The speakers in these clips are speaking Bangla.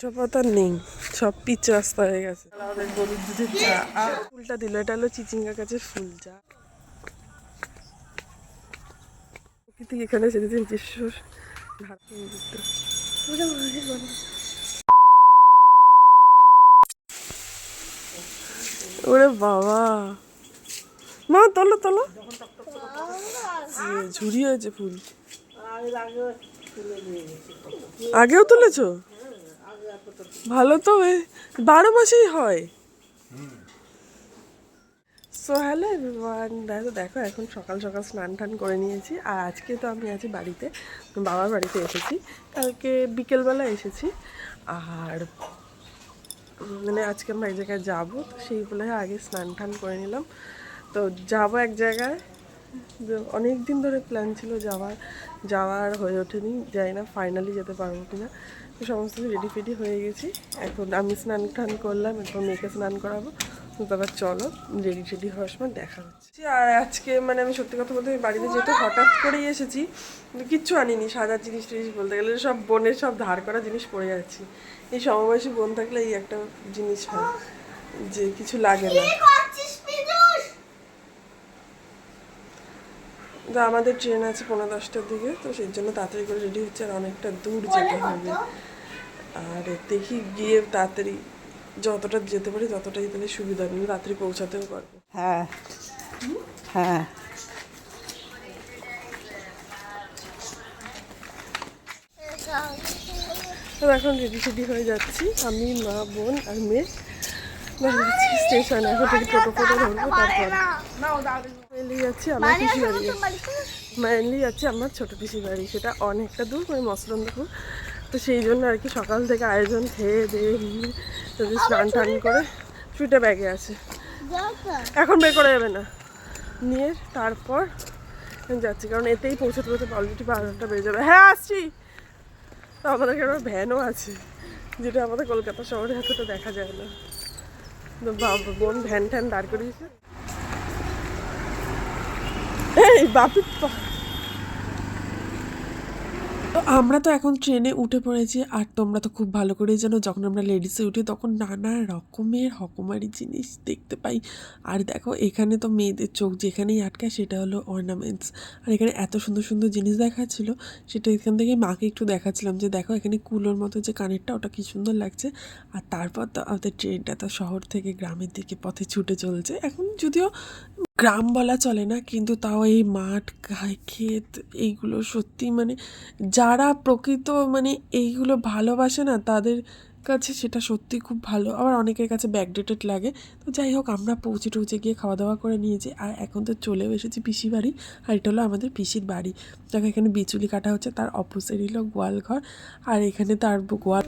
পাতা নেই, সব পিচ রাস্তা হয়ে গেছে। গরুর ফুলটা দিল, এটা হলো চিচিঙ্গা গাছের ফুল চা প্রকৃতি এখানে সেদিন নিজস্ব ওরে বাবা। মা, তোলো তোলো। ঝুরি হয়েছে ফুল। আগেও তুলেছো? ভালো তো বারো মাসেই হয়। সো হ্যালো দেখো দেখো, এখন সকাল সকাল স্নান টান করে নিয়েছি, আর আজকে তো আমি আছি বাড়িতে, বাবার বাড়িতে এসেছি, কালকে বিকেলবেলা এসেছি, আর মানে আজকে আমরা এক জায়গায় যাব, তো সেই বলে আগে স্নান টান করে নিলাম, তো যাব এক জায়গায় অনেক দিন ধরে প্ল্যান ছিল যাওয়ার যাওয়ার হয়ে ওঠেনি যাই না ফাইনালি যেতে পারব কিনা সমস্ত কিছু রেডি ফেডি হয়ে গেছি। এখন আমি স্নান টান করলাম এখন মেয়েকে স্নান করাবো। তারপর চলো রেডি টেডি হওয়ার সময় দেখা হচ্ছে। আর আজকে মানে আমি সত্যি কথা বলতে বাড়িতে যেহেতু হঠাৎ করেই এসেছি কিচ্ছু আনিনি সাজার জিনিস টিনিস বলতে গেলে সব বোনের সব ধার করা জিনিস পড়ে যাচ্ছি। এই সমবয়সী বোন থাকলে এই একটা জিনিস হয়, যে কিছু লাগে না। তো আমাদের ট্রেন আছে পনেরো দশটার দিকে, তো সেই জন্য তাড়াতাড়ি করে রেডি হচ্ছে আর অনেকটা দূর যেতে হবে। আর দেখি গিয়ে তাড়াতাড়ি যতটা যেতে পারি ততটাই তাহলে সুবিধা হবে। তাড়াতাড়ি পৌঁছাতেও পারব। হ্যাঁ। হ্যাঁ। তো এখন রেডি টেডি হয়ে যাচ্ছি। আমি মা বোন আর মেয়ে। যাচ্ছি স্টেশনে। এখন থেকে টোটো ফোটো ধরবো তারপর মেনলি যাচ্ছি আমার পিসি বাড়ি। মেনলি যাচ্ছি আমার ছোট পিসি বাড়ি। সেটা অনেকটা দূর মানে মসলন্দপুর। তো সেই জন্য আর কি সকাল থেকে আয়োজন খেয়ে দিয়ে নিয়ে যদি স্নান টান করে সুইটা ব্যাগে আছে। এখন বের করা যাবে না। নিয়ে তারপর যাচ্ছি। কারণ এতেই পৌঁছাতে পৌঁছাতে অলরেডি বারোটা বেড়ে যাবে। হ্যাঁ আসছি। তো আমাদের একটা ভ্যানও আছে যেটা আমাদের কলকাতা শহরে এতটা দেখা যায় না। বোন ভ্যান ট্যান দাঁড় করিয়েছে। এই বাপি তো আমরা তো এখন ট্রেনে উঠে পড়েছি আর তোমরা তো খুব ভালো করেই জানো, যখন আমরা লেডিসে উঠি তখন নানা রকমের হকমারি জিনিস দেখতে পাই। আর দেখো, এখানে তো মেয়েদের চোখ যেখানেই আটকায় সেটা হলো অর্নামেন্টস আর এখানে এত সুন্দর সুন্দর জিনিস দেখাচ্ছিল, সেটা এখান থেকে মাকে একটু দেখাচ্ছিলাম যে দেখো, এখানে কুলোর মতো যে কানেরটা, ওটা কি সুন্দর লাগছে। আর তারপর তো আমাদের ট্রেনটা তো শহর থেকে গ্রামের দিকে পথে ছুটে চলছে। এখন যদিও গ্রাম বলা চলে না, কিন্তু তাও এই মাঠ ঘা- ক্ষেত এইগুলো সত্যি মানে যারা প্রকৃত মানে এইগুলো ভালোবাসে না, তাদের কাছে সেটা সত্যি খুব ভালো। আবার অনেকের কাছে ব্যাকডেটেড লাগে। তো যাই হোক, আমরা পৌঁছে টৌঁছে গিয়ে খাওয়া দাওয়া করে নিয়েছি। আর এখন তো চলেও এসেছি পিসি বাড়ি, আর এটা হলো আমাদের পিসির বাড়ি। দেখো, এখানে বিচুলি কাটা হচ্ছে, তার অপোজিট হলো গোয়াল ঘর আর এখানে তার গোয়াল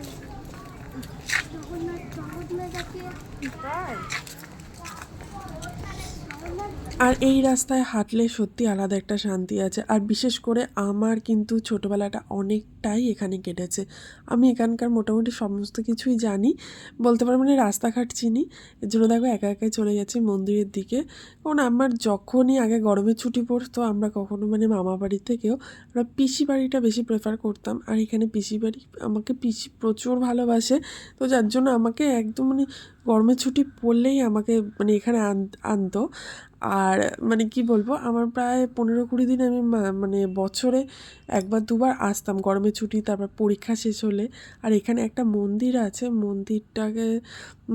আর এই রাস্তায় হাঁটলে সত্যি আলাদা একটা শান্তি আছে। আর বিশেষ করে আমার কিন্তু ছোটোবেলাটা অনেকটাই এখানে কেটেছে। আমি এখানকার মোটামুটি সমস্ত কিছুই জানি। বলতে পারব মানে রাস্তাঘাট চিনি। এর জন্য দেখো একা একাই চলে যাচ্ছি মন্দিরের দিকে। কারণ আমার যখনই আগে গরমের ছুটি পড়তো, আমরা কখনো মানে মামা বাড়ি থেকেও আমরা পিসি বাড়িটা বেশি প্রেফার করতাম। আর এখানে পিসি বাড়ি আমাকে পিসি প্রচুর ভালোবাসে। তো যার জন্য আমাকে একদম মানে গরমের ছুটি পড়লেই আমাকে মানে এখানে আন- আনতো। আর মানে কি বলব? আমার প্রায় পনেরো কুড়ি দিন আমি মানে বছরে একবার দুবার আসতাম। গরমের ছুটি, তারপর পরীক্ষা শেষ হলে। আর এখানে একটা মন্দির আছে, মন্দিরটাকে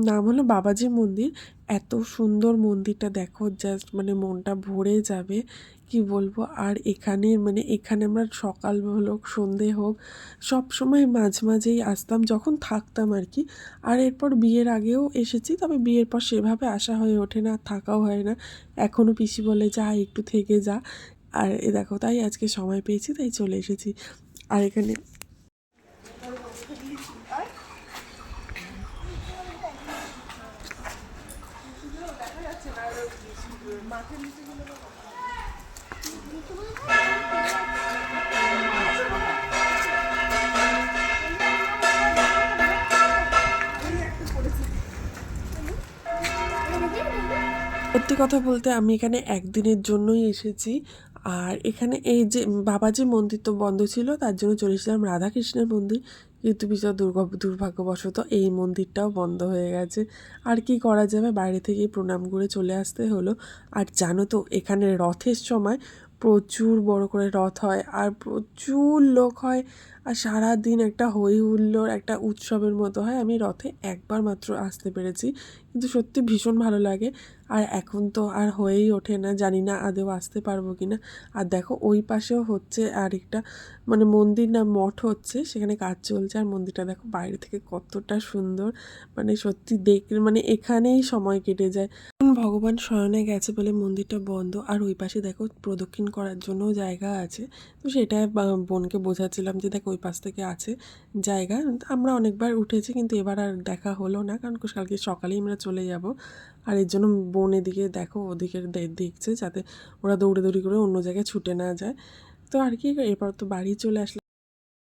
নাম হলো বাবাজি মন্দির। এত সুন্দর মন্দিরটা, দেখো জাস্ট মানে মনটা ভরে যাবে। কি বলব? আর এখানে মানে এখানে আমরা সকাল হোক, সন্ধে হোক, সব সময় মাঝ মাঝেই আসতাম, যখন থাকতাম আর কি। আর এরপর বিয়ের আগেও এসেছি, তবে বিয়ের পর সেভাবে আসা হয়ে ওঠে না, থাকাও হয় না। এখনও পিসি বলে, যা, একটু থেকে যা। আর এ দেখো, তাই আজকে সময় পেয়েছি, তাই চলে এসেছি। আর এখানে সত্যি কথা বলতে আমি এখানে একদিনের জন্যই এসেছি। আর এখানে এই যে বাবাজি মন্দির তো বন্ধ ছিল, তার জন্য চলে এসেছিলাম রাধাকৃষ্ণের মন্দির। কিন্তু বিচার দুর্গ, দুর্ভাগ্যবশত এই মন্দিরটাও বন্ধ হয়ে গেছে। আর কি করা যাবে? বাইরে থেকে প্রণাম করে চলে আসতে হলো। আর জানো তো, এখানে রথের সময় প্রচুর বড় করে রথ হয় আর প্রচুর লোক হয় আর সারা দিন একটা হই হুল্লোড় একটা উৎসবের মতো হয়। আমি রথে একবার মাত্র আসতে পেরেছি। কিন্তু সত্যি ভীষণ ভালো লাগে। আর এখন তো আর হয়েই ওঠে না। জানি না আদেও আসতে পারব কি না। আর দেখো ওই পাশেও হচ্ছে আরেকটা মানে মন্দির না, মঠ হচ্ছে। সেখানে কাজ চলছে। আর মন্দিরটা দেখো বাইরে থেকে কতটা সুন্দর। মানে সত্যি দেখ মানে এখানেই সময় কেটে যায়। ভগবান শয়নে গেছে বলে মন্দিরটা বন্ধ। আর ওই পাশে দেখো প্রদক্ষিণ করার জন্যও জায়গা আছে। তো সেটা বোনকে বোঝাচ্ছিলাম যে দেখো ওই পাশ থেকে আছে জায়গা। আমরা অনেকবার উঠেছি কিন্তু এবার আর দেখা হলো না কারণ কালকে সকালেই আমরা চলে যাব। আর এর জন্য বোন এদিকে দেখো ওদিকে দেখছে যাতে ওরা দৌড়ে দৌড়ি করে অন্য জায়গায় ছুটে না যায়। তো আর কি এরপর তো বাড়ি চলে আসলে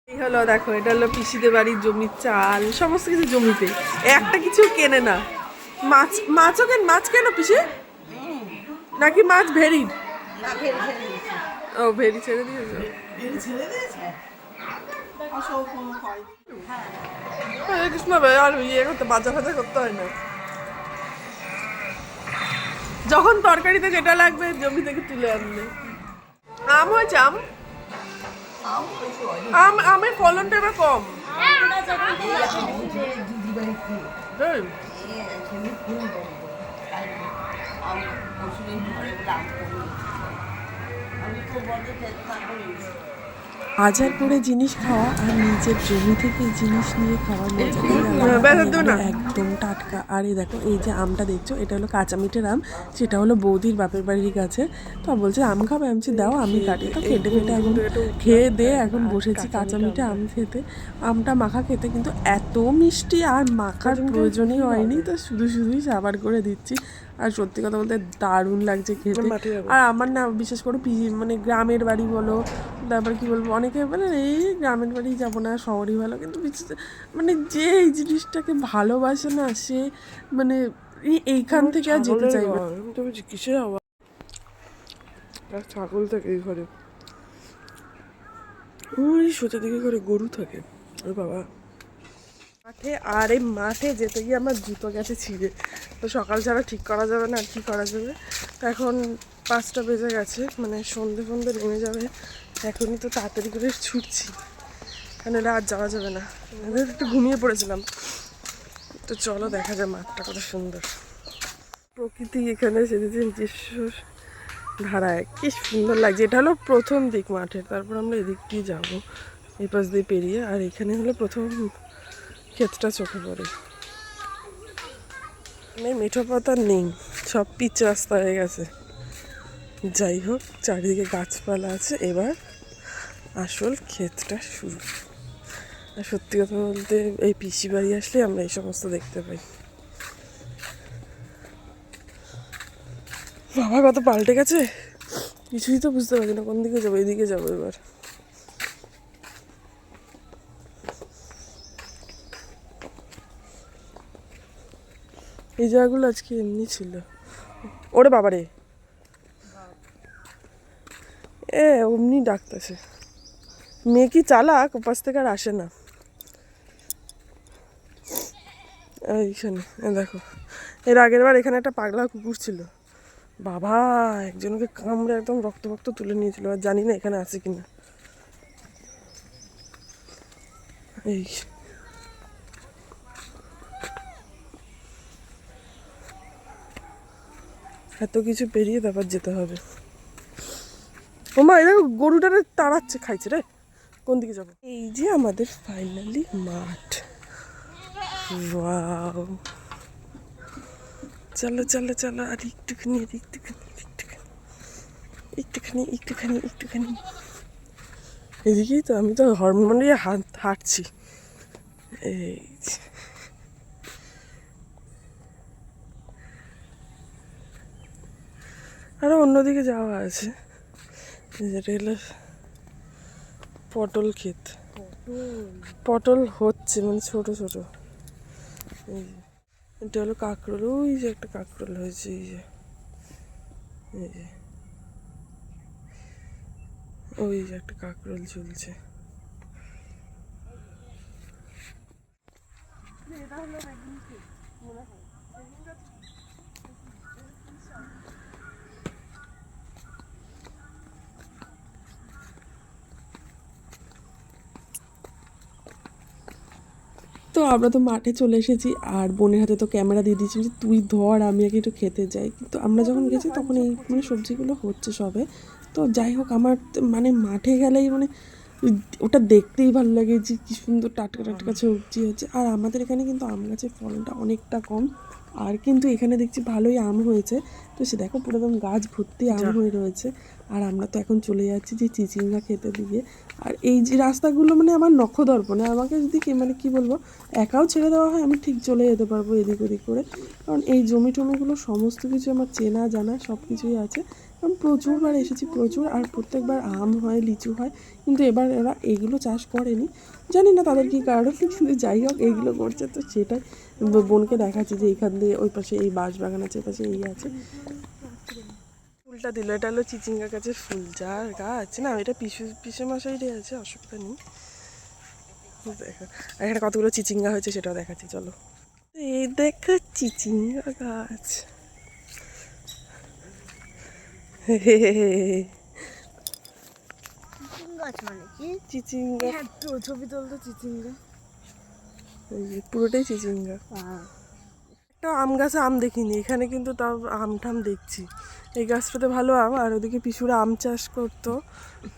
এই হলো দেখো, এটা হলো পিসিদের বাড়ির জমির চাল, সমস্ত কিছু জমিতে। একটা কিছু কেনে না। মাছ মাছও কেন মাছ কেন পিসি? নাকি মাছ ভেরি ও ভেরি ছেড়ে দিয়েছ। হরে কৃষ্ণ ভাই আর ইয়ে করতে বাজা ফাজা করতে হয় না। যখন তরকারিতে যেটা লাগবে জমি থেকে তুলে আনলে। আম হয়েছে আম? আম আমের ফলনটা এবার কম। 이게 재밌고 아무 무슨 말이 안 보고. 아무튼 뭐도 됐다고 হাজার করে জিনিস খাওয়া আর নিজের জমি থেকে জিনিস নিয়ে খাওয়ার না। একদম টাটকা। আর এই দেখো এই যে আমটা দেখছ এটা হলো কাঁচা মিঠের আম সেটা হলো বৌদির বাপের বাড়ির গাছে তো বলছে আম খাবে? আমি দাও আমি কাটি। তো কেটে কেটে এখন খেয়ে দে এখন বসেছি কাঁচা মিঠে আম খেতে। আমটা মাখা খেতে কিন্তু এত মিষ্টি আর মাখার প্রয়োজনই হয়নি। তো শুধু শুধুই সাবার করে দিচ্ছি। আর সত্যি কথা বলতে দারুণ লাগছে খেতে। আর আমার না বিশেষ করে পি- মানে গ্রামের বাড়ি বলো তারপর কি বলব অনেকে বলে এই গ্রামের বাড়ি যাব না শহরই ভালো। কিন্তু মানে যে এই জিনিসটাকে ভালোবাসে না সে মানে এই- এইখান থেকে আর যেতে চাইবে না। আমি তো কিসের আওয়াজ? ছাগল থাকে এই ঘরে। ওই সোজা দিকে ঘরে গরু থাকে। ওই বাবা। মাঠে আর এই মাঠে যেতে গিয়ে আমার জুতো গেছে ছিঁড়ে। তো সকাল ছাড়া ঠিক করা যাবে না, আর কি করা যাবে? তো এখন পাঁচটা বেজে গেছে মানে সন্ধে ফন্ধে নেমে যাবে। এখনই তো তাড়াতাড়ি করে ছুটছি। কেন আর যাওয়া যাবে না? একটু ঘুমিয়ে পড়েছিলাম। তো চলো দেখা যায় মাঠটা কত সুন্দর। প্রকৃতি এখানে সেদিকে নিজস্ব ধারায়। কি সুন্দর লাগছে। এটা হলো প্রথম দিক মাঠের, তারপর আমরা এদিক দিয়ে যাব। এই পাশ দিয়ে পেরিয়ে, আর এখানে হলো প্রথম ক্ষেতটা চোখে পড়ে। মানে মেঠো পাতা নেই, সব পিচ রাস্তা হয়ে গেছে। যাই হোক, চারিদিকে গাছপালা আছে, এবার আসল ক্ষেতটা শুরু। আর সত্যি কথা বলতে, এই পিসি বাড়ি আসলে আমরা এই সমস্ত দেখতে পাই। বাবা, কত পাল্টে গেছে? কিছুই তো বুঝতে পারছি না, কোন দিকে যাব, এদিকে যাব এবার। এই জায়গাগুলো আজকে এমনি ছিল। ওরে বাবারে। এ, অমনি ডাকতেছে। মেয়ে কি চালাক? উপাস থেকে আর আসে না। এইখানে দেখো। এর আগের বার এখানে একটা পাগলা কুকুর ছিল। বাবা, একজনকে কামড়ে একদম রক্ত রক্ত তুলে নিয়েছিল। আর জানি না এখানে আছে কিনা। এই এত কিছু পেরিয়ে তারপর যেতে হবে। ওমা এটা গরুটারে তাড়াচ্ছে, খাইছে রে। কোন দিকে যাব? এই যে আমাদের ফাইনালি মাঠ। চলো চলো চলো, আর একটুখানি আর একটুখানি একটুখানি। একটুখানি একটুখানি এদিকেই তো আমি তো হরমোন হাত হাঁটছি। এই যে। আরও অন্যদিকে যাওয়া আছে। যেটা হলো পটল ক্ষেত। পটল হচ্ছে মানে ছোট ছোট। এটা হলো কাঁকরোল। ওই যে একটা কাঁকরোল হয়েছে, এই যে। এই যে। ওই যে একটা কাঁকরোল ঝুলছে। তো আমরা তো মাঠে চলে এসেছি আর বোনের হাতে তো ক্যামেরা দিয়ে দিয়েছি যে তুই ধর আমি আগে একটু খেতে যাই। কিন্তু আমরা যখন গেছি তখন এই মানে সবজিগুলো হচ্ছে সবে। তো যাই হোক আমার মানে মাঠে গেলেই মানে ওটা দেখতেই ভালো লাগে যে কি সুন্দর টাটকা টাটকা সবজি হচ্ছে। আর আমাদের এখানে কিন্তু আম গাছের ফলনটা অনেকটা কম। আর কিন্তু এখানে দেখছি ভালোই আম হয়েছে। তো সে দেখো পুরো একদম গাছ ভর্তি আম হয়ে রয়েছে। আর আমরা তো এখন চলে যাচ্ছি যে চিচিঙ্গা খেতে দিয়ে। আর এই যে রাস্তাগুলো মানে আমার নখদর্পণে আমাকে যদি কি মানে কি বলব একাও ছেড়ে দেওয়া হয় আমি ঠিক চলে যেতে পারব এদিক ওদিক করে। কারণ এই জমি টমিগুলো সমস্ত কিছু আমার চেনা জানা সব কিছুই আছে। প্রচুরবার এসেছি, প্রচুর, আর প্রত্যেকবার আম হয়, লিচু হয়, কিন্তু এবার ওরা এগুলো চাষ করেনি। জানি না তাদের কী কারণ, কিন্তু যাই হোক এইগুলো করছে। তো সেটাই বোনকে দেখাচ্ছি যে এইখান দিয়ে ওই পাশে এই বাঁশ বাগান আছে পাশে এই আছে। ফুলটা দিল, এটা হলো চিচিঙ্গা গাছের ফুল। যার গাছ, না, এটা পিসু পিসে মশাইরই আছে, অসুবিধা নেই। দেখো, এখানে কতগুলো চিচিঙ্গা হয়েছে সেটাও দেখাচ্ছি, চলো। এই দেখো, চিচিঙ্গা গাছ। চিচিঙ্গা। হ্যাঁ তো ছবি তুলতো চিচিঙ্গা। পুরোটাই চিচিঙ্গা। একটা আম গাছে আম দেখিনি এখানে কিন্তু তাও আম টাম দেখছি। এই গাছটাতে ভালো আম আর ওদিকে পিসুরা আম চাষ করতো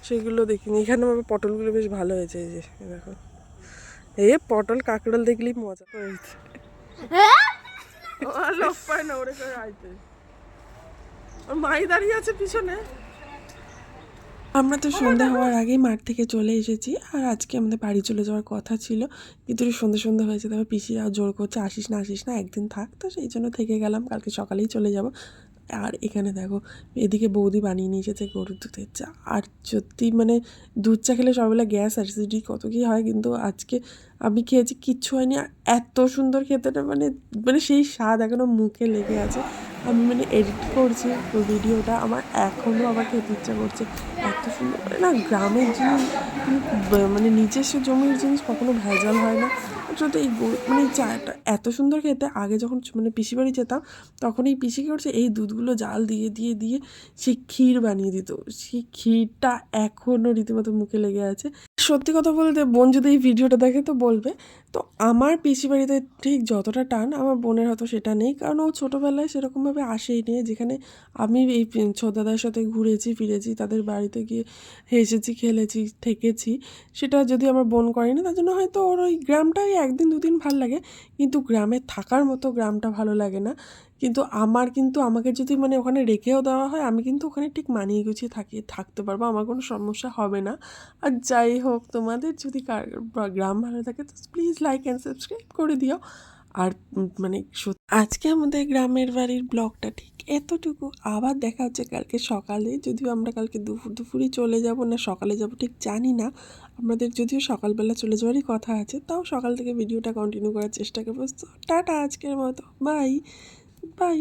সেগুলো দেখিনি। এখানে আমার পটলগুলো বেশ ভালো হয়েছে এই যে দেখো। এই পটল কাঁকড়ল দেখলেই মজা হয়েছে। ও আর লোক পায় না ওরে করে আইতে। ওর মাই দাঁড়িয়ে আছে পিছনে। আমরা তো সন্ধ্যা হওয়ার আগেই মাঠ থেকে চলে এসেছি আর আজকে আমাদের বাড়ি চলে যাওয়ার কথা ছিল। কিন্তু সন্ধ্যা সন্ধ্যা হয়েছে তবে পিসিরা জোর করছে আসিস না আসিস না একদিন থাক। তো সেই জন্য থেকে গেলাম কালকে সকালেই চলে যাব। আর এখানে দেখো এদিকে বৌদি বানিয়ে নিয়ে এসেছে গরুর দুধের চা। আর সত্যি মানে দুধ চা খেলে সববেলা গ্যাস অ্যাসিডিটি কত কী হয়? কিন্তু আজকে আমি খেয়েছি কিচ্ছু হয়নি। এত সুন্দর খেতে না মানে মানে সেই স্বাদ এখনও মুখে লেগে আছে। আমি মানে এডিট করছি ভিডিওটা আমার এখনও আবার খেতে ইচ্ছা করছে। এত সুন্দর মানে না গ্রামের জিনিস মানে নিজস্ব জমির জিনিস কখনো ভেজাল হয় না। সত্যি এই মানে চাটা এত সুন্দর খেতে, আগে যখন মানে পিসি বাড়ি যেতাম, তখন এই পিসি করছে, এই দুধগুলো জাল দিয়ে দিয়ে দিয়ে সে ক্ষীর বানিয়ে দিত। সেই ক্ষীরটা এখনও রীতিমতো মুখে লেগে আছে। সত্যি কথা বলতে, বোন যদি এই ভিডিওটা দেখে তো বলবে তো আমার পিসি বাড়িতে ঠিক যতটা টান আমার বোনের হয়তো সেটা নেই, কারণ ও ছোটোবেলায় সেরকমভাবে আসেই নিয়ে যেখানে আমি এই ছোদাদার সাথে ঘুরেছি, ফিরেছি, তাদের বাড়িতে গিয়ে হেসেছি, খেলেছি, থেকেছি, সেটা যদি আমার বোন করেনি তার জন্য হয়তো ওর ওই গ্রামটাই একদিন, দুদিন ভালো লাগে। কিন্তু গ্রামে থাকার মতো গ্রামটা ভালো লাগে না। কিন্তু আমার কিন্তু আমাকে যদি মানে ওখানে রেখেও দেওয়া হয়, আমি কিন্তু ওখানে ঠিক মানিয়ে গুছিয়ে থাকি, থাকতে পারব, আমার কোনো সমস্যা হবে না। আর যাই হোক, তোমাদের যদি কার- গ্রাম ভালো থাকে, তো প্লিজ লাইক অ্যান্ড সাবস্ক্রাইব করে দিও। আর মানে আজকে আমাদের গ্রামের বাড়ির ব্লগটা ঠিক এতটুকু। আবার দেখা হচ্ছে কালকে সকালে। যদিও আমরা কালকে দুপুর দুপুরই চলে যাব না, সকালে যাব ঠিক জানি না। আমাদের যদিও সকালবেলা চলে যাওয়ারই কথা আছে, তাও সকাল থেকে ভিডিওটা কন্টিনিউ করার চেষ্টা করব। টাটা আজকের মতো। Bye bye